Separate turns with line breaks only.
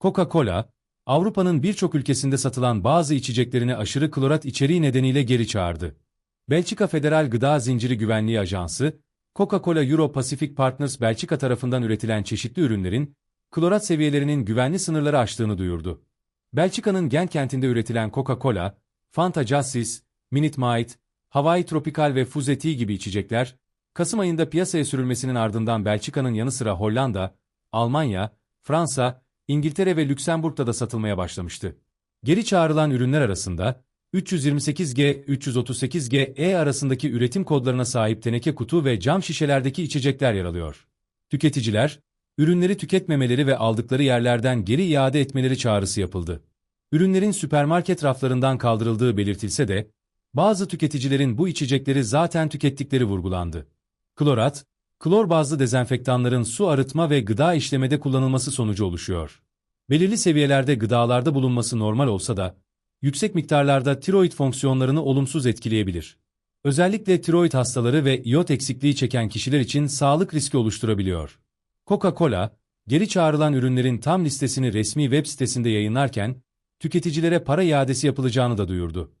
Coca-Cola, Avrupa'nın birçok ülkesinde satılan bazı içeceklerini aşırı klorat içeriği nedeniyle geri çağırdı. Belçika Federal Gıda Zinciri Güvenliği Ajansı, Coca-Cola Euro Pacific Partners Belçika tarafından üretilen çeşitli ürünlerin, klorat seviyelerinin güvenli sınırları aştığını duyurdu. Belçika'nın Gent kentinde üretilen Coca-Cola, Fanta Justice, Minute Maid, Hawaii Tropical ve Fuzzy Tea gibi içecekler, Kasım ayında piyasaya sürülmesinin ardından Belçika'nın yanı sıra Hollanda, Almanya, Fransa, İngiltere ve Lüksemburg'da da satılmaya başlamıştı. Geri çağrılan ürünler arasında, 328G, 338G, E arasındaki üretim kodlarına sahip teneke kutu ve cam şişelerdeki içecekler yer alıyor. Tüketiciler, ürünleri tüketmemeleri ve aldıkları yerlerden geri iade etmeleri çağrısı yapıldı. Ürünlerin süpermarket raflarından kaldırıldığı belirtilse de, bazı tüketicilerin bu içecekleri zaten tükettikleri vurgulandı. Klorat, klor bazlı dezenfektanların su arıtma ve gıda işlemede kullanılması sonucu oluşuyor. Belirli seviyelerde gıdalarda bulunması normal olsa da, yüksek miktarlarda tiroid fonksiyonlarını olumsuz etkileyebilir. Özellikle tiroid hastaları ve iot eksikliği çeken kişiler için sağlık riski oluşturabiliyor. Coca-Cola, geri çağrılan ürünlerin tam listesini resmi web sitesinde yayınlarken, tüketicilere para iadesi yapılacağını da duyurdu.